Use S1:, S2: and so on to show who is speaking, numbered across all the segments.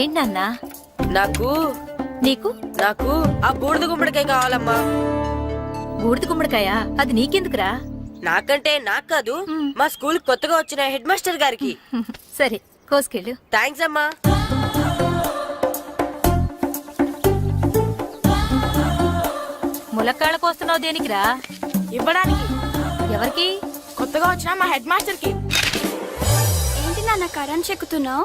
S1: ఏంటి నాన్న?
S2: నాకు?
S1: నీకు?
S2: నాకు? ఆ బూడిద గుమ్మడికాయ కావాలమ్మా.
S1: బూడిద గుమ్మడికాయ? అది నీకెందుకురా?
S2: నాకంటే నాకు కాదు
S1: మ్.
S2: మా స్కూల్ కొత్తగా వచ్చిన హెడ్ మాస్టర్ గారికి.
S1: సరే కోసుకెళ్ళు.
S2: థ్యాంక్స్ అమ్మా.
S1: ములక్కాళ్ళ కోస్తున్నావు దేనికిరా?
S3: ఇవ్వడానికి.
S1: ఎవరికి?
S3: కొత్తగా వచ్చిన మా హెడ్ మాస్టర్కి
S4: ఏంటి నాన్న కరెంట్ చెక్కుతున్నావు?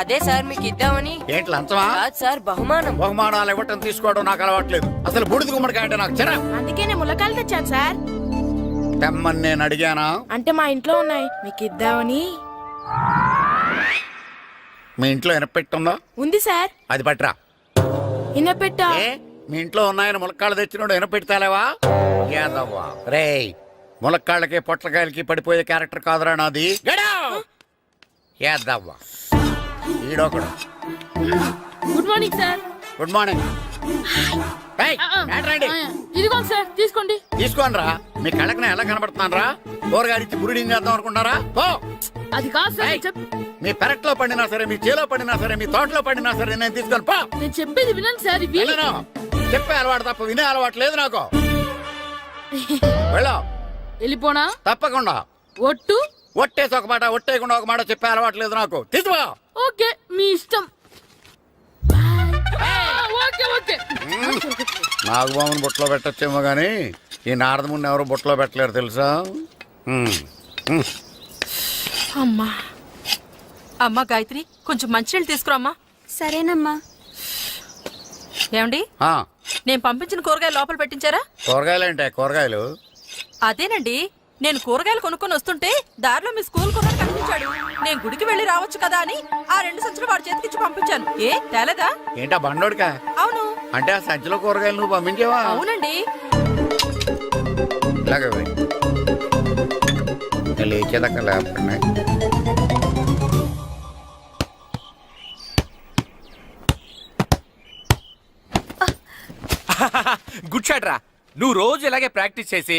S2: అదే సార్ మీకు ఇద్దామని.
S5: ఏంటి లంచమా?
S2: కాదు సార్ బహుమానం.
S5: బహుమానాలు ఇవ్వటం తీసుకోవడం నాకు అలవాట్లేదు. అసలు బూడిద గుమ్మడికాయ అంటే నాకు చిరా
S3: అందుకే నేను ములకాయలు తెచ్చాను సార్.
S5: తెమ్మని నేను అడిగానా?
S3: అంటే మా ఇంట్లో ఉన్నాయి. మీకు ఇద్దామని.
S5: మీ ఇంట్లో ఎనపెట్టుందా
S3: ఉంది సార్.
S5: అది పట్రా
S3: ఇన్న పెట్టా
S5: ఏ? మీ ఇంట్లో ఉన్నాయని ములక్కాళ్ళు తెచ్చినోడు ఎనపెడతాలేవా యాదవ్వా. రేయ్ ములక్కాళ్ళకి పొట్లకాయలకి పడిపోయే క్యారెక్టర్ కాదురా నాది. యాదవ్వా. ఈడొకడు.
S6: Good morning sir
S5: good morning?
S6: ఇదిగోండి సార్ తీసుకోండి.
S5: తీసుకోనరా మీ కళ్ళకి ఎలా కనబడుతున్నాను రా కూరగాయలిచ్చి బురిడింగ్ చేద్దాం అనుకుంటారా పో.
S6: అది కాదు సార్
S5: మీ పెరట్లో పండినా సరే మీ చేలో పండినా సరే మీ తోటలో పండినా సరే నేను తీసుకొని పో.
S6: నేను చెప్పేది వినండి సార్
S5: వెళ్ళను. చెప్పే అలవాటు తప్ప వినే అలవాటు లేదు నాకు. వెళ్ళావు
S6: వెళ్ళిపోనా?
S5: తప్పకుండా.
S6: ఒట్టు?
S5: ఒట్టేసి ఒక మాట ఒట్టేయకుండా ఒక మాట చెప్పే అలవాటు లేదు నాకు. తీసుకో
S6: ఓకే మీ ఇష్టం. Okay okay.
S5: నాగబాబుని బుట్టలో పెట్టచ్చేమో కానీ ఈ నారదముని ఎవరు బుట్టలో పెట్టలేరు తెలుసా? ఉమ్, ఉమ్.
S3: అమ్మా.
S7: అమ్మా గాయత్రి కొంచెం మంచినీళ్ళు తీసుకురామ్మా.
S4: సరేనమ్మా.
S7: ఏమండి?
S5: ఆ,
S7: నేను పంపించిన కూరగాయలు లోపల పెట్టించారా?
S5: కూరగాయలు ఏంటే కూరగాయలు?
S7: అదేనండి నేను కూరగాయలు కొనుక్కొని వస్తుంటే దారిలో మీ స్కూల్ కుర్రాడు కనిపించాడు. నేను గుడికి వెళ్ళి రావచ్చు కదా అని ఆ రెండు సంచులు వాడి చేతికిచ్చి పంపించాను. ఏ తేలేదా?
S5: ఏంటా బండోడికా?
S7: అవును.
S5: అంటే ఆ సంచిలో కూరగాయలు నువ్వు పంపించావా?
S7: అవునండి.
S5: ఇలాగే పోయి. నేను లేచేదాకా లేకపోయినా.
S8: గుడ్ షాట్ రా. నువ్వు రోజు ఇలాగే ప్రాక్టీస్ చేసి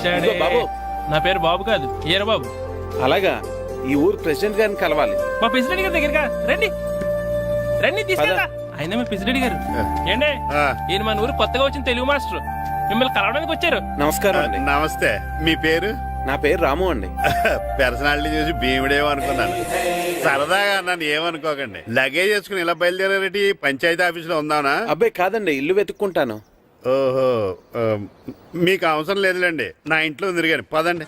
S9: ఇదిగో బాబు.
S10: నా పేరు బాబు కాదు ఈర బాబు
S9: అలాగా? ఈ ఊరు ప్రెసిడెంట్ గారిని కలవాలి.
S10: మా ప్రెసిడెంట్ గారి దగ్గరగా రండి. రండి తీసుకెళ్తా. ఆయన మీ ప్రెసిడెంట్ గారు. ఏండే? ఈయన మన ఊరు కొత్తగా వచ్చిన తెలుగు మాస్టర్. మిమ్మల్ని కలవడానికి వచ్చారు.
S9: నమస్కారం అండి.
S11: నమస్తే. మీ పేరు?
S9: నా పేరు రాము అండి.
S11: పర్సనాలిటీ చూసి భీముడేమో అనుకున్నాను. సరదాగా నన్ను ఏమనుకోకండి. లగేజ్ చేసుకుని ఇలా బయలుదేరేటి పంచాయతీ ఆఫీసులో ఉందానా
S9: అబ్బాయి కాదండి ఇల్లు వెతుక్కుంటాను.
S11: ఓహో మీకు అవసరం లేదులేండి. నా ఇంట్లో ఉంది కానీ పదండి.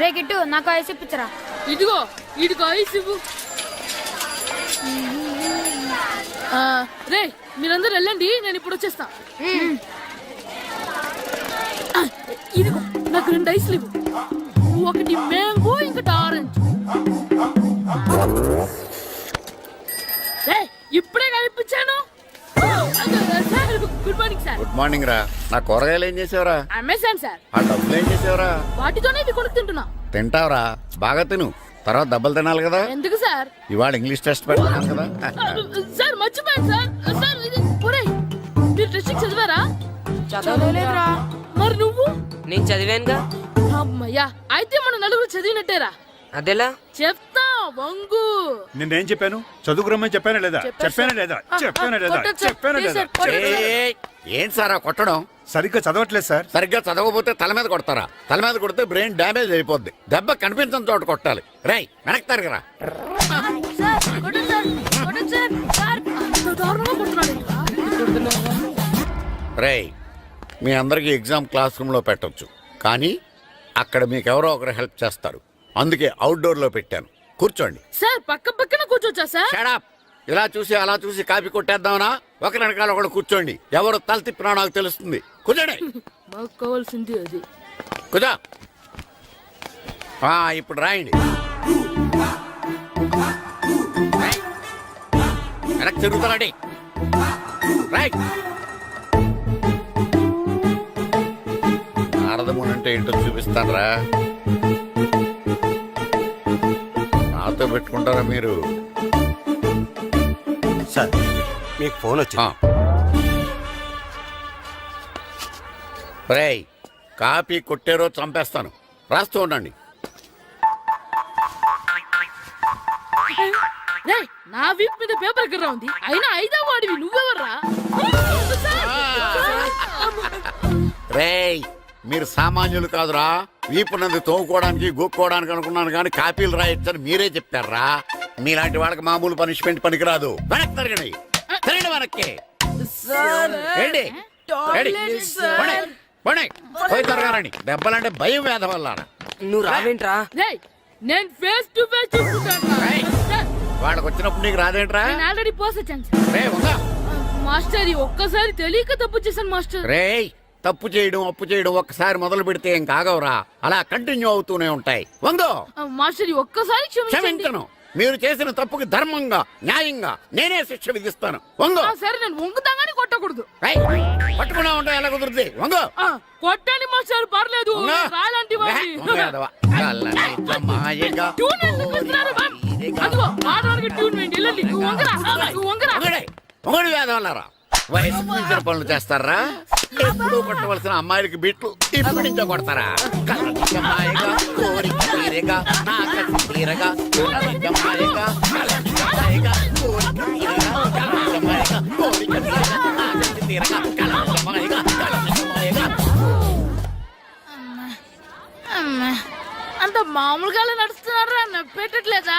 S4: రే గిట్టు నాకు ఐస్ ఇప్పించరా?
S6: ఇదిగో ఇదిగో ఐస్ ఇవ్వు. ఆ, రే మీరందరూ వెళ్ళండి నేను ఇప్పుడు వచ్చేస్తా. ఇదిగో నాకు రెండు ఐస్లు ఇవ్వు. ఒకటి మ్యాంగో ఇంకటి ఆరెంజ్. రే ఇప్పుడే కనిపించాను. Good morning sir
S5: good morning రా. నా కూరగాయలు ఏం చేసావురా?
S6: అమెజాన్ సార్
S5: ఆ డబ్బులు ఏం చేసావురా?
S6: వాటితోనే ఇవి కొనుక్కుంటున్నా
S5: తింటావురా. బాగా తిను. తర్వాత దెబ్బలు తినాలి కదా.
S6: ఎందుకు సార్
S5: ఇవాళ ఇంగ్లీష్ టెస్ట్ పెడతాను కదా.
S6: సార్ మర్చిపోయాను సార్ సార్ ఇది ఒరేయ్ మీరు టెస్టింగ్ చదివారా?
S2: చదవలేదురా.
S6: మరి నువ్వు?
S2: నేను చదివానుగా.
S6: అమ్మయ్యా అయితే మనం నలుగురు చదివినట్టేరా?
S2: అదెలా?
S6: చెప్తా. వంగు.
S12: నిన్నేం చెప్పాను? చదువుకురమ్మని చెప్పానా లేదా? చెప్పానా లేదా? చెప్పానా లేదా. చెప్పానా లేదా
S6: సార్.
S5: ఏం సారా కొట్టడం?
S12: సరిగ్గా చదవట్లేదు సార్.
S5: సరిగ్గా చదవకపోతే తల మీద కొడతారా? తల మీద కొడితే బ్రెయిన్ డ్యామేజ్ అయిపోద్ది. దెబ్బ కనిపించని చోట కొట్టాలి. రై వెనక్కి తరగరా.
S6: కొడుతున్నాడు ఏంట్రా?
S5: రేయ్ మీ అందరికీ ఎగ్జామ్ క్లాస్ రూమ్లో పెట్టొచ్చు. కానీ అక్కడ మీకు ఎవరో ఒకరు హెల్ప్ చేస్తారు. అందుకే అవుట్డోర్లో పెట్టాను. కూర్చోండి.
S6: సార్ పక్క పక్కన కూర్చోచ్చా సార్?
S5: షడప్ ఇలా చూసి అలా చూసి కాపీ కొట్టేద్దామనా? ఒకరి వెనకాల ఒకడు కూర్చోండి. ఎవరు తల తిప్పినా నాకు తెలుస్తుంది. కూర్చోండి.
S6: మాకు కావాల్సింది అది.
S5: ఆ, ఇప్పుడు రాయండి. రాయ్. వెనక్కి తిరుగుతారండి రైట్ నారదముని అంటే ఏంటో చూపిస్తానరా. నాతో పెట్టుకుంటారా మీరు?
S12: సార్ మీకు ఫోన్ వచ్చింది.
S5: రేయ్ కాపీ కొట్టారో చంపేస్తాను. రాస్తూ ఉండండి.
S6: రేయ్ నా వీప్ మీద పేపర్ ఎక్కడ ఉంది. అయినా ఐదో వాడివి నువ్వెవర్రా?
S5: రేయ్ మీరు సామాన్యులు కాదురా. వీపునంది తోముకోవడానికి గోక్కోవడానికి అనుకున్నాను కానీ కాపీలు రాయొచ్చని మీరే చెప్పారా? మీలాంటి వాళ్ళకి మామూలు పనిష్మెంట్ పనికిరాదు. వెనక్కి తిరగండి. తిరగండి వెనక్కి. పోయి తిరగారండి దెబ్బలంటే భయం వేద వల్ల
S2: నువ్వు రావేంట్రా?
S6: నేను ఫేస్ టు ఫేస్ చూసుకుంటాను
S5: వాళ్ళకి వచ్చినప్పుడు నీకు రాదేంట్రా?
S6: నేను ఆల్రెడీ పోస్ వచ్చాను సార్.
S5: రే ఉందా
S6: మాస్టర్ ఈ ఒక్కసారి తెలియక తప్పు చేశాను మాస్టర్.
S5: రేయ్ తప్పు చేయడం అప్పు చేయడం ఒక్కసారి మొదలు పెడితే ఏం కాగవరా అలా కంటిన్యూ అవుతూనే ఉంటాయి. వందో
S6: ఆ, మాస్టర్ ఒక్కసారి
S5: క్షమించను. మీరు చేసిన తప్పుకి ధర్మంగా న్యాయంగా నేనే శిక్ష విధిస్తాను. వంగో!
S6: ఆ, సరే నేను వంగుతాగానే కొట్టకూడదు.
S5: పట్టుకున్నా ఉంటే ఎలా కుదురుద్ది? వంగో!
S6: కొట్టండి మాస్టర్ పర్లేదు.
S5: వంగో.
S6: రాలాంటి
S5: వంగ
S6: ట్యూన్ వేయండి. వెళ్ళండి. నువ్వు వంగరా. నువ్వు వంగరా.
S5: వంగడే, వంగడి వేదవల్లారా వయసు మించిన పనులు చేస్తారా? ఎప్పుడు కొట్టవలసిన అమ్మాయిలకి బిట్లు ఇప్పుడు నుంచో కొడతారా? కళ్ళకి కోరిక తీరగా, నా కసి తీరగా, కళ్ళకి జమాయగా, కోరిక తీరగా, కోరిక తీరగా, నా కసి తీరగా,
S6: అంత మామూలుగా నడుస్తున్నారా? నొప్పెట్టట్లేదా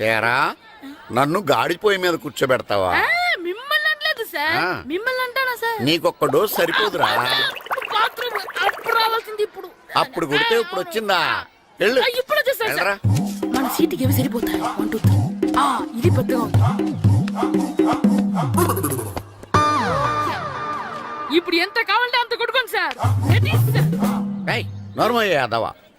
S5: తేరా నన్ను గాడిపోయి మీద కూర్చోబెడతావా?
S6: ఆ, మిమ్మల్ని అనలేదు సార్.
S5: ఆ.
S6: మిమ్మల్ని అంటానా సార్?
S5: నీకొక్క డోస్ సరిపోదురా.
S6: బాత్రూమ్ అప్పుడు రావాల్సింది ఇప్పుడు.
S5: అప్పుడు కొడితే ఇప్పుడు వచ్చిందా? వెళ్ళు.
S6: ఆ, ఇప్పుడు సార్.
S5: వెళ్ళరా.
S6: మన సీటుకి ఏవి సరిపోతాయి వన్ టూ త్రీ. ఆ, ఇది పెద్దగా ఉంది. ఇప్పుడు ఎంత కావాలంటే అంత కొట్టుకోండి సార్. రెడీ సార్
S5: ఏయ్ నోర్మయ్య యాదవ.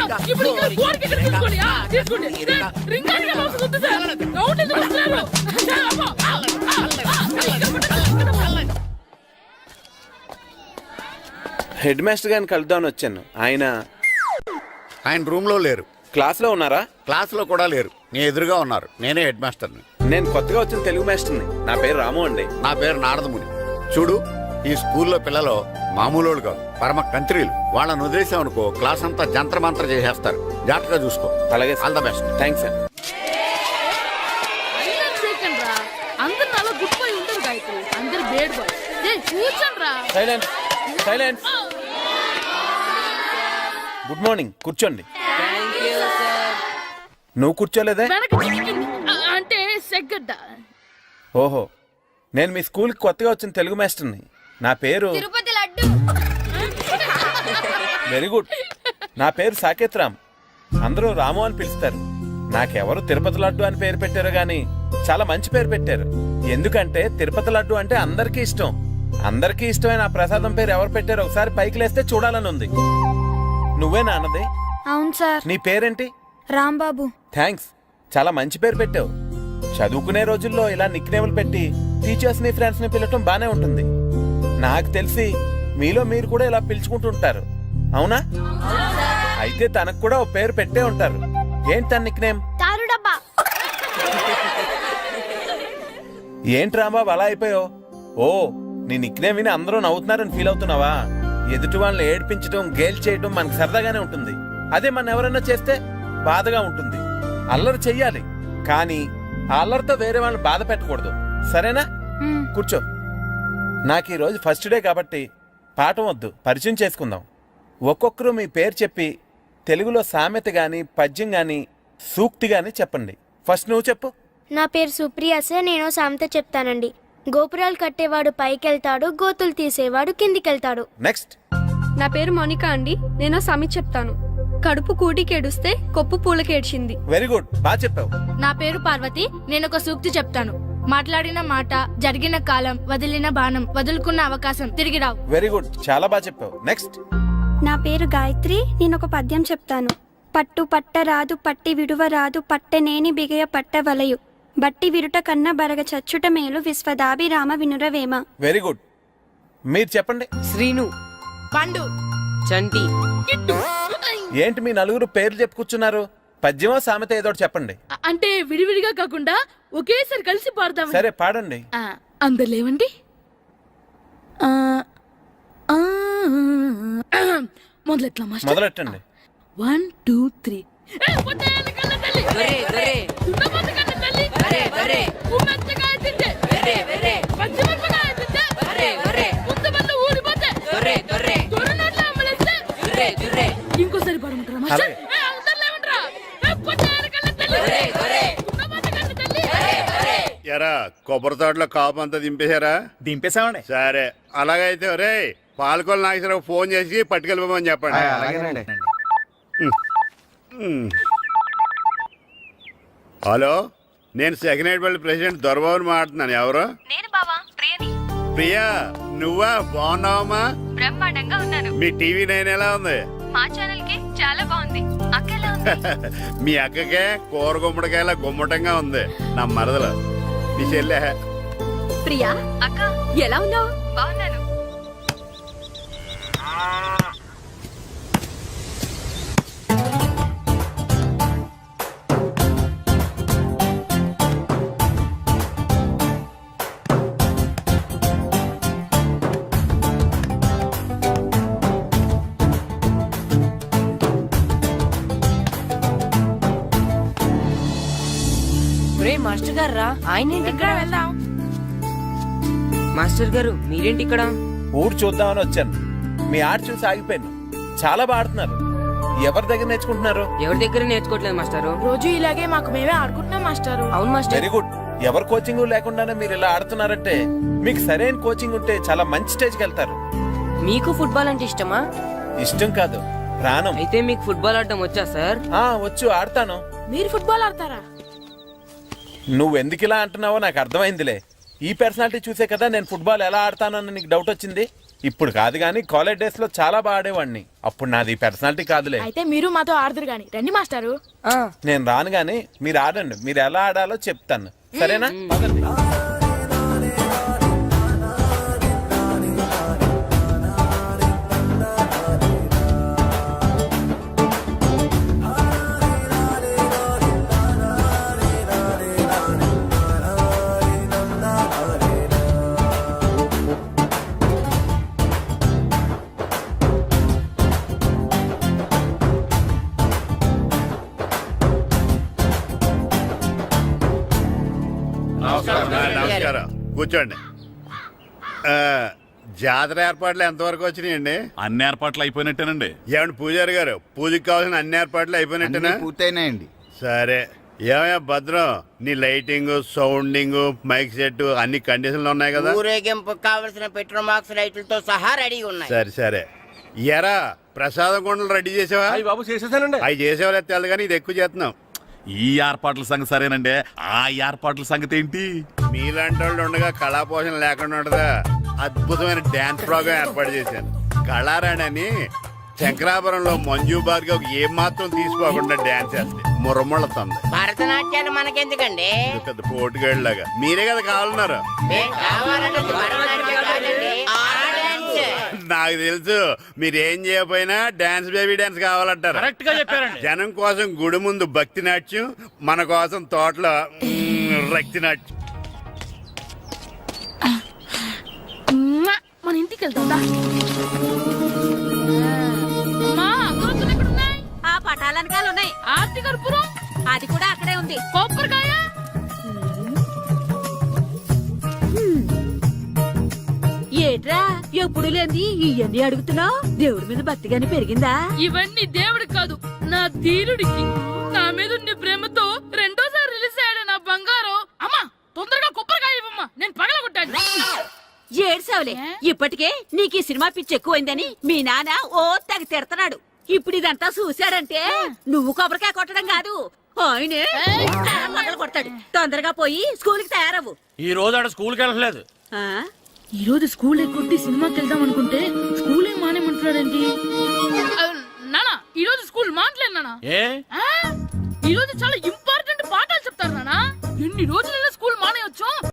S6: ఇప్పుడు ఇక్కడ
S5: కోరిక
S6: గోడకి ఇక్కడ
S5: తీరగా,
S6: తీసుకోండి, ఆ,
S5: నా
S6: తీసుకోండి.
S5: తీరగా,
S6: సార్, రింగానికి అవసరం ఉంది సార్. రౌండ్ ఎందుకు వస్తున్నారు? సార్, అమ్మో, ఆ, ఆ, ఆ, ఇక్కడ కొట్టండి, ఇక్కడ కొట్టండి.
S9: హెడ్ మాస్టర్ గారిని కలుద్దామని వచ్చాను. ఆయన
S5: ఆయన రూమ్లో లేరు.
S9: క్లాస్లో ఉన్నారా?
S5: క్లాస్లో కూడా లేరు. నీ ఎదురుగా ఉన్నారు. నేనే హెడ్ మాస్టర్ని.
S9: నేను కొత్తగా వచ్చిన తెలుగు మాస్టర్ని. నా పేరు రాము అండి.
S5: నా పేరు నారదముని. చూడు ఈ స్కూల్లో పిల్లలు మామూలు కాదు పరమ కంత్రీలు. వాళ్ళని వదిలేసాం అనుకో క్లాస్ అంతా జంత్ర మంత్ర చేసేస్తారు. జాగ్రత్తగా చూసుకో.
S9: అలాగే
S5: all the best
S9: thanks sir
S6: అందరు గుడ్ బాయ్ ఉండరు గాయత్రి. అందరు బేడ్ బాయ్ ఏ కూర్చోండి రా
S9: సైలెన్స్ సైలెన్స్ గుడ్ మార్నింగ్ కూర్చోండి నువ్వు కూర్చోలేదే?
S6: అంటే సెగ్గడ్డ
S9: ఓహో. నేను మీ స్కూల్కి కొత్తగా వచ్చిన తెలుగు మాస్టర్ని. నా పేరు వెరీ గుడ్. నా పేరు సాకేత్ రామ్ అందరూ రాము అని పిలుస్తారు. నాకెవరు తిరుపతి లడ్డు అని పేరు పెట్టారు గాని చాలా మంచి పేరు పెట్టారు. ఎందుకంటే తిరుపతి లడ్డు అంటే అందరికీ ఇష్టం. అందరికీ ఇష్టమైన ఆ ప్రసాదం పేరు ఎవరు పెట్టారో ఒకసారి పైకి లేస్తే చూడాలని ఉంది. నువ్వే నాన్నది?
S4: అవును సార్.
S9: నీ పేరేంటి?
S4: రాంబాబు.
S9: థ్యాంక్స్. చాలా మంచి పేరు పెట్టావు. చదువుకునే రోజుల్లో ఇలా నిక్నేములు పెట్టి టీచర్స్ని ఫ్రెండ్స్ని పిలవటం బానే ఉంటుంది. నాకు తెలిసి మీలో మీరు కూడా ఇలా పిలుచుకుంటుంటారు అవునా? అయితే తనకు కూడా ఓ పేరు పెట్టే ఉంటారు. ఏంటి తన
S4: డబ్బా
S9: ఏంటి రాంబాబు అలా అయిపోయావు? ఓ నీ నిక్నేమ్ విని అందరూ నవ్వుతున్నారని ఫీల్ అవుతున్నావా? ఎదుటి వాళ్ళని ఏడ్పించడం గేల్ చేయడం మనకు సరదాగానే ఉంటుంది. అదే మన ఎవరైనా చేస్తే బాధగా ఉంటుంది. అల్లరి చెయ్యాలి. కానీ ఆ అల్లరితో వేరే వాళ్ళని బాధ పెట్టకూడదు. సరేనా. కూర్చో. నాకు ఈ రోజు ఫస్ట్ డే కాబట్టి పాఠం వద్దు పరిచయం చేసుకుందాం. ఒక్కొక్కరు మీ పేరు చెప్పి తెలుగులో సామెత గాని పద్యం గాని సూక్తి గాని చెప్పండి. ఫస్ట్ నువ్వు చెప్పు.
S13: నా పేరు సుప్రియ సార్ నేను సామెత చెప్తానండి. గోపురాలు కట్టేవాడు పైకెళ్తాడు గోతులు తీసేవాడు కిందికెళ్తాడు.
S9: నెక్స్ట్.
S4: నా పేరు మోనికా అండి నేను సమి చెప్తాను. కడుపు కూటికేడుస్తే కొప్పు పూలకేడ్చింది.
S9: వెరీ గుడ్ బాగా చెప్పావు.
S3: నా పేరు పార్వతి నేను ఒక సూక్తి చెప్తాను. మాట్లాడిన మాట జరిగిన కాలం వదిలిన బాణం వదులుకున్న అవకాశం తిరిగి రావు.
S9: వెరీ గుడ్ చాలా బాగా చెప్పావు. నెక్స్ట్
S4: నా పేరు గాయత్రి. నేను ఒక పద్యం చెప్తాను. పట్టు పట్ట రాదు పట్టి విడువ రాదు పట్టెనేని బిగయ పట్ట వలయు. బట్టి విరుట కన్న బరగ చచ్చుట మేలు విశ్వదాభిరామ వినురవేమ
S9: వెరీ గుడ్ మీరు చెప్పండి.
S2: శ్రీను.
S3: పండు.
S2: చంటి.
S6: కిట్టు
S9: ఏంటి మీ నలుగురు పేర్లు చెప్పుకూర్చున్నారు? పద్యమో సామెత ఏదో చెప్పండి.
S6: అంటే విడివిడిగా కాకుండా ఒకేసారి కలిసి పాడదాం
S9: సరే పాడండి.
S6: అందరు లేవండి ఆ, ఆ, మొదలెట్లా మాస్టర్?
S9: మొదలెట్టండి.
S6: One two three. ఏ, పొట్టేళ్ళ
S11: ఎరా కొబ్బరి తోటలో కాపు అంతా దింపేశారా?
S12: దింపేశామండి.
S11: సరే. అలాగైతే ఒరే పాలకొల నాగేశ్వరరావు ఫోన్ చేసి పట్టుకెళ్ళిపోమని చెప్పండి. హలో నేను సెకండ్ హెడ్ పల్లి ప్రెసిడెంట్ దొరబాబుని మాట్లాడుతున్నాను. ఎవరు?
S1: నేను బావా ప్రియని.
S11: ప్రియా నువ్వా? బాగున్నావమ్మా?
S1: బ్రహ్మాండంగా ఉన్నాను.
S11: మీ టీవీ నైన్ ఎలా ఉంది?
S1: మా ఛానల్కి చాలా బాగుంది. అక్క ఎలా ఉంది?
S11: మీ అక్కకే కూర గుమ్మడికాయల గుమ్మటంగా ఉంది. నా మరదలు. చెల్లె
S1: ప్రియా అక్క ఎలా ఉన్నావు? బాగున్నాను.
S2: ఒరే మాస్టర్ గారు రా ఆయన ఏంటి మాస్టర్ గారు మీరేంటి ఇక్కడ?
S9: ఊరు చూద్దామని వచ్చాను. మీ ఆట చూసి ఆగిపోయాను. చాలా బాగా ఆడుతున్నారు. ఎవరి దగ్గర నేర్చుకుంటున్నారు?
S2: ఎవరి దగ్గర నేర్చుకోవట్లేదు మాస్టారు?
S3: రోజు ఇలాగే మాకు మేమే ఆడుకుంటున్నాం మాస్టారు.
S2: అవును మాస్టర్.
S9: వెరీ గుడ్ ఎవరి కోచింగ్ లేకుండానే మీరు ఇలా ఆడుతున్నారంటే మీకు సరైన కోచింగ్ ఉంటే చాలా మంచి స్టేజ్కి వెళ్తారు.
S2: మీకు ఫుట్బాల్ అంటే ఇష్టమా?
S9: ఇష్టం కాదు ప్రాణం.
S2: అయితే మీకు ఫుట్బాల్ ఆడటం వచ్చా సార్?
S9: ఆ వచ్చు ఆడతాను.
S3: మీరు ఫుట్బాల్ ఆడతారా?
S9: నువ్వు ఎందుకు ఇలా అంటున్నావో నాకు అర్థమైందిలే. ఈ పర్సనాలిటీ చూసే కదా నేను ఫుట్బాల్ ఎలా ఆడతానని నీకు డౌట్ వచ్చింది? ఇప్పుడు కాదు కానీ కాలేజ్ డేస్లో చాలా బాగా ఆడేవాడిని. అప్పుడు నాది పర్సనాలిటీ కాదులే.
S3: అయితే మీరు మాతో ఆడదురు గాని. రండి మాస్టారు.
S2: ఆ,
S9: నేను రాను గానీ మీరు ఆడండి. మీరు ఎలా ఆడాలో చెప్తాను. సరేనా?
S11: కూర్చోండి. జాతర ఏర్పాట్లు ఎంతవరకు వచ్చినాయండి?
S12: అన్ని ఏర్పాట్లు అయిపోయినట్టేనండి.
S11: ఏమండి పూజారి గారు పూజకి కావాల్సిన అన్ని ఏర్పాట్లు అయిపోయినట్టేనా?
S14: పూర్తయినాయండి.
S11: సరే. ఏమయ్యా భద్రం? నీ లైటింగ్ సౌండింగ్ మైక్ సెట్ అన్ని కండిషన్లు ఉన్నాయి కదా?
S15: ఊరేగింపు కావలసిన పెట్రోల్ మార్క్స్ లైట్లతో సహా రెడీ ఉన్నాయి.
S11: సరే సరే. ఎరా ప్రసాదం కొండలు రెడీ చేసావా?
S8: బాబు చేసేసానండి.
S11: అవి చేసేవాళ్ళు తెలదు కానీ ఇది ఎక్కువ చేస్తున్నాం.
S12: ఈ ఏర్పాట్ల సంగతి సరేనండి. ఆ ఏర్పాట్ల సంగతి ఏంటి?
S11: మీలాంటి వాళ్ళు ఉండగా కళా పోషణ లేకుండా ఉండదా అద్భుతమైన డ్యాన్స్ ప్రోగ్రామ్ ఏర్పాటు చేశాను. కళారాణి అని శంకరాపురంలో మంజు భార్గవ్ ఏ మాత్రం తీసుకోకుండా డ్యాన్స్ చేస్తుంది. మురముళ్ళతుంది
S15: భరతనాట్యాలు మనకెందుకండి?
S11: ఇది పెద్ద పోటుగాళ్ళలాగా మీరే కదా కావాలన్నారు? నాకు తెలుసు మీరు ఏం చేయకపోయినా డాన్స్ బేబీ డాన్స్ కావాలంటారు.
S8: కరెక్ట్గా చెప్పారండి.
S11: జనం కోసం గుడి ముందు భక్తి నాట్యం మన కోసం తోటలో రక్తి నాట్యం.
S6: మన ఇంటికి ఎక్కడున్నాయి
S7: ఆ పటాలనకాలు ఉన్నాయి.
S6: ఆర్తి కర్పూరం
S7: అది కూడా అక్కడే ఉంది.
S6: కొబ్బరికాయ?
S7: ఏట్రా ఎప్పుడు లేని ఇవన్నీ అడుగుతున్నావు దేవుడి మీద భక్తిగాని పెరిగిందా?
S6: ఇవన్నీ దేవుడికి కాదు నా ధీరుడికి. నా మీద ఉండే ప్రేమతో రెండోసారి రిలీజ్ అయ్యాడు నా బంగారం అమ్మా తొందరగా కొబ్బరికాయ ఇవ్వమ్మా నేను పగలగొట్టాను
S7: ఏడ్సావులే ఇప్పటికే నీకు ఈ సినిమా పిచ్చి ఎక్కువైందని మీ నాన్న ఓ తెగ తిడతాడు ఇప్పుడు ఇదంతా చూశాడంటే నువ్వు కొబ్బరికాయ కొట్టడం కాదు. ఆయనే మొదలు కొడతాడు. తొందరగా పోయి స్కూల్కి తయారవు
S8: ఈ రోజు ఆడ స్కూల్కి వెళ్ళలేదు
S7: ఆ?
S6: ఈ రోజు స్కూల్ ఎక్కొట్టి సినిమాకి వెళ్దాం అనుకుంటే స్కూల్ ఏం మానేమంటున్నాడండి నానా ఈ రోజు స్కూల్ మాట్లేదు నానా
S8: ఏ?
S6: ఈ రోజు చాలా ఇంపార్టెంట్ పాఠాలు చెప్తారు నానా ఎన్ని రోజులైనా